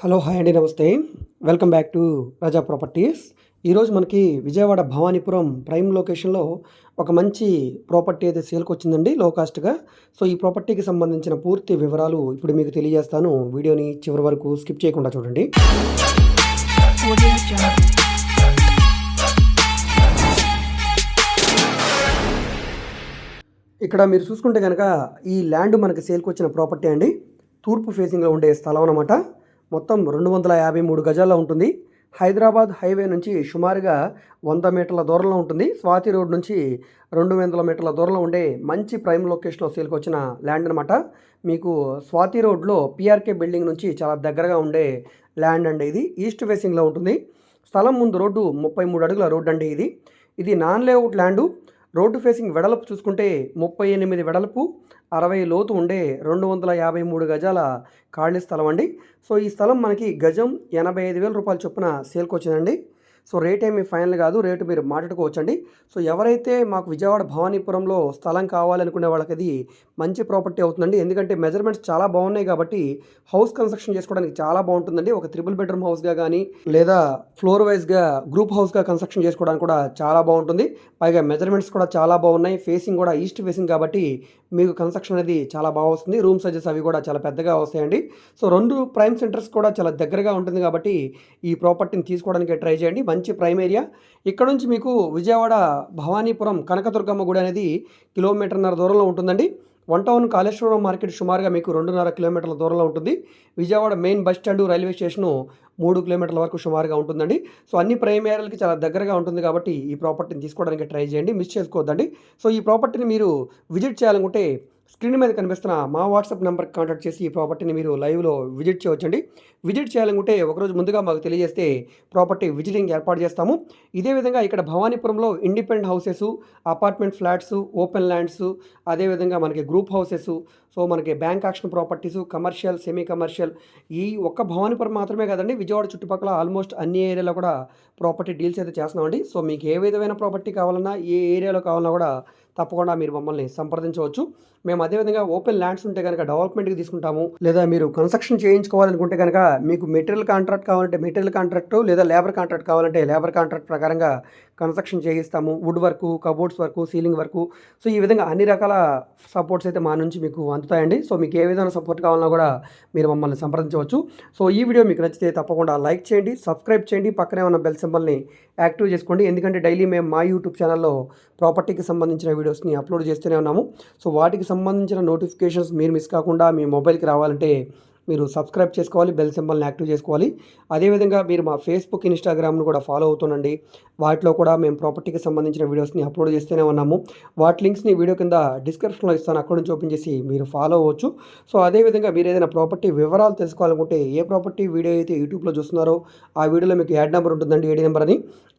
Hello hi అండి నమస్తే. Welcome back to Raja properties. ఈరోజు మనకి విజయవాడ భవానీపురం ప్రైమ్ లొకేషన్లో ఒక మంచి ప్రాపర్టీ అయితే సేల్కి వచ్చిందండి లో కాస్ట్గా సో ఈ ప్రాపర్టీకి సంబంధించిన పూర్తి వివరాలు ఇప్పుడు మీకు తెలియజేస్తాను. వీడియోని చివరి వరకు స్కిప్ చేయకుండా చూడండి. ఇక్కడ మీరు చూసుకుంటే కనుక ఈ ల్యాండ్ మనకి సేల్కి వచ్చిన ప్రాపర్టీ అండి. తూర్పు ఫేసింగ్లో ఉండే స్థలం అనమాట మొత్తం రెండు వందల యాభై మూడు గజాల్లో ఉంటుంది. హైదరాబాద్ హైవే నుంచి సుమారుగా వంద మీటర్ల దూరంలో ఉంటుంది. స్వాతి రోడ్ నుంచి రెండు వందల మీటర్ల దూరంలో ఉండే మంచి ప్రైమ్ లొకేషన్లో సేల్కి వచ్చిన ల్యాండ్ అనమాట మీకు స్వాతి రోడ్లో పిఆర్కే బిల్డింగ్ నుంచి చాలా దగ్గరగా ఉండే ల్యాండ్ అండి ఇది. ఈస్ట్ ఫేసింగ్లో ఉంటుంది. స్థలం ముందు రోడ్డు ముప్పై మూడు అడుగుల రోడ్డు అండి ఇది. ఇది non layout land. Road facing వెడల్పు చూసుకుంటే ముప్పై ఎనిమిది వెడల్పు అరవై లోతు ఉండే రెండు వందల యాభై మూడు గజాల ఖాళీ స్థలం అండి. సో ఈ స్థలం మనకి గజం ఎనభై ఐదు వేల రూపాయల చొప్పున సేల్కి వచ్చిందండి సో రేట్ ఏమి ఫైనల్ కాదు రేటు మీరు మాట్లాడుకోవచ్చండి. సో ఎవరైతే మాకు విజయవాడ భవానీపురంలో స్థలం కావాలనుకునే వాళ్ళకి అది మంచి ప్రాపర్టీ అవుతుందండి. ఎందుకంటే మెజర్మెంట్స్ చాలా బాగున్నాయి కాబట్టి హౌస్ కన్స్ట్రక్షన్ చేసుకోవడానికి చాలా బాగుంటుందండి. ఒక త్రిబుల్ బెడ్రూమ్ హౌస్గా కానీ లేదా ఫ్లోర్ వైజ్గా గ్రూప్ హౌస్గా కన్స్ట్రక్షన్ చేసుకోవడానికి కూడా చాలా బాగుంటుంది. పైగా మెజర్మెంట్స్ కూడా చాలా బాగున్నాయి. ఫేసింగ్ కూడా ఈస్ట్ ఫేసింగ్ కాబట్టి మీకు కన్స్ట్రక్షన్ అనేది చాలా బాగా వస్తుంది. రూమ్ సైజెస్ అవి కూడా చాలా పెద్దగా వస్తాయండి. సో రెండు ప్రైమ్ సెంటర్స్ కూడా చాలా దగ్గరగా ఉంటుంది కాబట్టి ఈ ప్రాపర్టీని తీసుకోవడానికి ట్రై చేయండి. మంచి ప్రైమ్ ఏరియా. ఇక్కడ నుంచి మీకు విజయవాడ భవానీపురం కనకదుర్గమ్మ గుడి అనేది కిలోమీటర్న్నర దూరంలో ఉంటుందండి. వన్ టౌన్ కాళేశ్వరం మార్కెట్ సుమారుగా మీకు రెండున్నర కిలోమీటర్ల దూరంలో ఉంటుంది. Vijayawada main bus stand railway station మూడు కిలోమీటర్ల వరకు సుమారుగా ఉంటుందండి. సో అన్ని ప్రైమ్ ఏరియాలకి చాలా దగ్గరగా ఉంటుంది కాబట్టి ఈ ప్రాపర్టీని తీసుకోవడానికి ట్రై చేయండి. మిస్ చేసుకోవద్దండి. సో ఈ ప్రాపర్టీని మీరు విజిట్ చేయాలనుకుంటే స్క్రీన్ మీద కనిపిస్తున్న మా వాట్సాప్ నెంబర్కి కాంటాక్ట్ చేసి ఈ ప్రాపర్టీని మీరు లైవ్లో విజిట్ చేయవచ్చండి. విజిట్ చేయాలనుకుంటే ఒకరోజు ముందుగా మాకు తెలియజేస్తే ప్రాపర్టీ విజిటింగ్ ఏర్పాటు చేస్తాము. ఇదే విధంగా ఇక్కడ భవానీపురంలో independent houses apartment flats open lands అదేవిధంగా మనకి గ్రూప్ హౌసెస్ సో మనకి bank auction properties commercial semi commercial ఈ ఒక్క భవానీపురం మాత్రమే కదండి విజయవాడ చుట్టుపక్కల ఆల్మోస్ట్ అన్ని ఏరియాలో కూడా ప్రాపర్టీ డీల్స్ అయితే చేస్తున్నామండి. సో మీకు ఏ విధమైన ప్రాపర్టీ కావాలన్నా ఏ ఏరియాలో కావాలన్నా కూడా తప్పకుండా మీరు మమ్మల్ని సంప్రదించవచ్చు. మేము మేము అదేవిధంగా ఓపెన్ ల్యాండ్స్ ఉంటే కనుక డెవలప్మెంట్కి తీసుకుంటాము లేదా మీరు కన్స్ట్రక్షన్ చేయించుకోవాలనుకుంటే కనుక మీకు మెటీరియల్ కాంట్రాక్ట్ కావాలంటే మెటీరియల్ కాంట్రాక్ట్ లేదా లేబర్ కాంట్రాక్ట్ కావాలంటే లేబర్ కాంట్రాక్ట్ ప్రకారంగా కన్స్ట్రక్షన్ చేయిస్తాము wood work cupboards work ceiling work. So ఈ విధంగా అన్ని రకాల సపోర్ట్స్ అయితే మా నుంచి మీకు అందుతాయండి. సో మీకు ఏ విధమైన సపోర్ట్ కావాలన్నా కూడా మీరు మమ్మల్ని సంప్రదించవచ్చు. సో ఈ వీడియో మీకు నచ్చితే తప్పకుండా లైక్ చేయండి సబ్స్క్రైబ్ చేయండి. పక్కనే ఉన్న బెల్ సింబల్ని యాక్టివ్ చేసుకోండి. ఎందుకంటే డైలీ మేము మా యూట్యూబ్ ఛానల్లో ప్రాపర్టీకి సంబంధించిన వీడియోస్ని అప్లోడ్ చేస్తూనే ఉన్నాము. సో వాటికి సంబంధించిన నోటిఫికేషన్స్ మీరు మిస్ కాకుండా మీ మొబైల్కి రావాలంటే మీరు సబ్స్క్రైబ్ చేసుకోవాలి బెల్ సింబల్ని యాక్టివ్ చేసుకోవాలి. అదేవిధంగా మీరు మా ఫేస్బుక్ ఇన్స్టాగ్రామ్ను కూడా ఫాలో అవుతుండండి. వాటిలో కూడా మేము ప్రాపర్టీకి సంబంధించిన వీడియోస్ని అప్లోడ్ చేస్తూనే ఉన్నాము. వాటి లింక్స్ని వీడియో కింద డిస్క్రిప్షన్లో ఇస్తాను. అక్కడ నుంచి ఓపెన్ చేసి మీరు ఫాలో అవ్వచ్చు. సో అదేవిధంగా మీరు ఏదైనా ప్రాపర్టీ వివరాలు తెలుసుకోవాలనుకుంటే ఏ ప్రాపర్టీ వీడియో అయితే యూట్యూబ్లో చూస్తున్నారో ఆ వీడియోలో మీకు యాడ్ నెంబర్ ఉంటుందండి ఏడి నెంబర్ అని.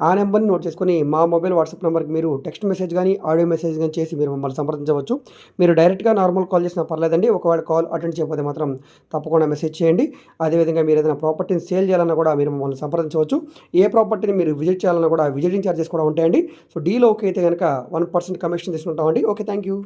ఆ నెంబర్ని నోట్ చేసుకొని మా మొబైల్ వాట్సాప్ నెంబర్కి మీరు టెక్స్ట్ మెసేజ్ కానీ ఆడియో మెసేజ్ కానీ చేసి మీరు మమ్మల్ని సంప్రదించవచ్చు. మీరు డైరెక్ట్గా నార్మల్ కాల్ చేసినా పర్లేదండి. ఒకవేళ కాల్ అటెండ్ చేయకపోతే మాత్రం తప్పకుండా మెసేజ్ చేయండి. అదేవిధంగా మీరు ఏదైనా ప్రాపర్టీని సేల్ చేయాలన్నా కూడా మీరు మమ్మల్ని సంప్రదించవచ్చు. ఏ ప్రాపర్టీని మీరు విజిట్ చేయాలన్నా కూడా విజిటింగ్ ఛార్జెస్ కూడా ఉంటాయండి. సో డీల్ ఓకే అయితే కనుక వన్ పర్సెంట్ కమిషన్ తీసుకుంటామండి. Okay thank you